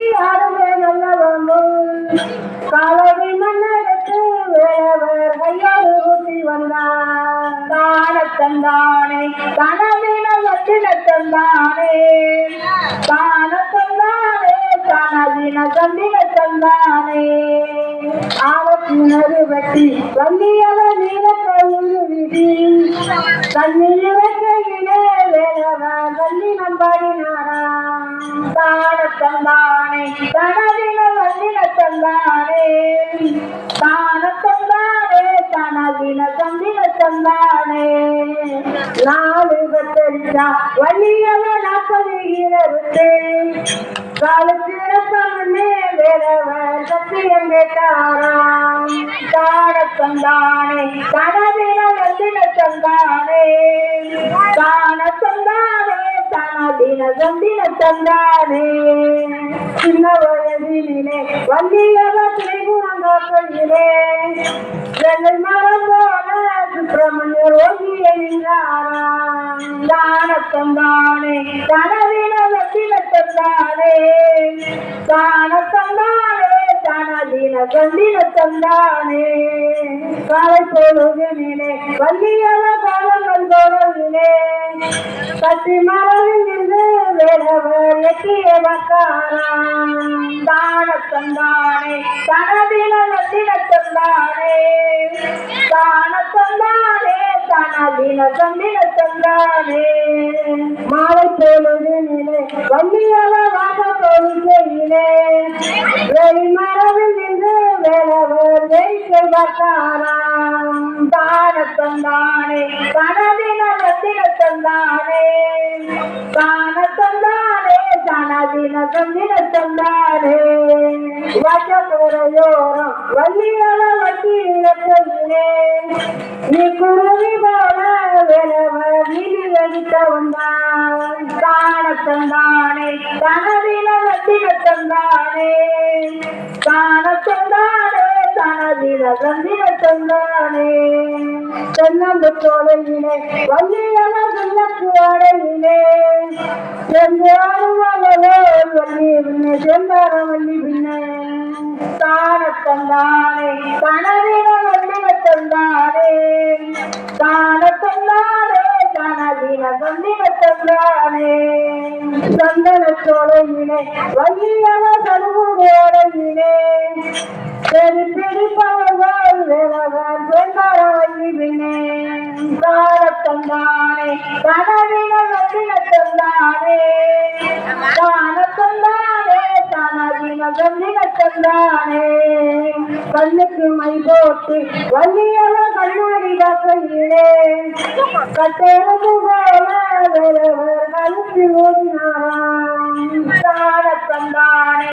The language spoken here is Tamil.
யாருமே நல்லவனும் காலடி மன்னருக்கு வேறவர் கையோடு ஊட்டி வந்தார். தானத்தந்தானே கனவின லட்சின தந்தானே கனவின தந்தின தந்தானே ஆவத்தினரு வெட்டி வள்ளியவர் நீல கையில் விதி. தண்ணீர் இறக்கையிலே வேறவர் வள்ளி நம்பாடினாரா தானத்தந்தானே கனவின வல்லின தந்தானே தானத்தந்தானே கனவின தந்தின தந்தானே நாலு பெற்றா வள்ளியவ நாற்பது காலத்தில காலத்திறப்பே வேறவர் சத்தியம் கேட்டாராம். தானத்தந்தானே கனவின வந்தின தந்தானே தானத்தந்தானே தனதின சந்தின. தந்தானே சின்ன வயதிலே வள்ளியவ திரிகுணங்காக்கையிலே வெள்ளை மரம் போல சுப்பிரமணியர் ஓகிய நின்றாராம். தானத்தந்தானே தந்தானே தானத்தந்தானே தனதின தந்தானே காலை வள்ளியவ காலங்கள் தோழவிலே கத்தி மரவில் நின்று வேறவர் எட்டிய வக்காராம். தானத்தந்தானே தனதின நத்தின தானத்தந்தானே மாலை வாச தாராம் பானத்தந்தானே தானத்தந்தானே தனதின நத்தின தந்தானே தானத்தந்தானே தனதின தந்தின தந்தானே வச்சமுறையோரம் வள்ளியல வட்டி சொல்லே நீ குருவி போல வேறவர் நீதி வந்தான் தானத்தந்தானே தனதின நத்தின தந்தானே தானத்தந்தானே தனதின தந்தின தந்தானே தென்னம்புத்தோலையிலே வள்ளியல சொல்லக்கு அடையிலே சென்று ஆடுவாங்களோ வள்ளி பின்னே செந்தார வள்ளி பின்னே தானத்தந்தானே கனவின வள்ளின தந்தானே தானத்தந்தானே கனவின வள்ளின தந்தானே சந்தன வள்ளி கனவின வள்ளின தந்தானே தானத்தந்தானே தனதின கண்ணுக்கு மை போட்டு வள்ளியல கண்ணாடி காக்கையிலே கட்டெழுது போல வேறவர் கழுத்து ஓடினாராம் தானத்தந்தானே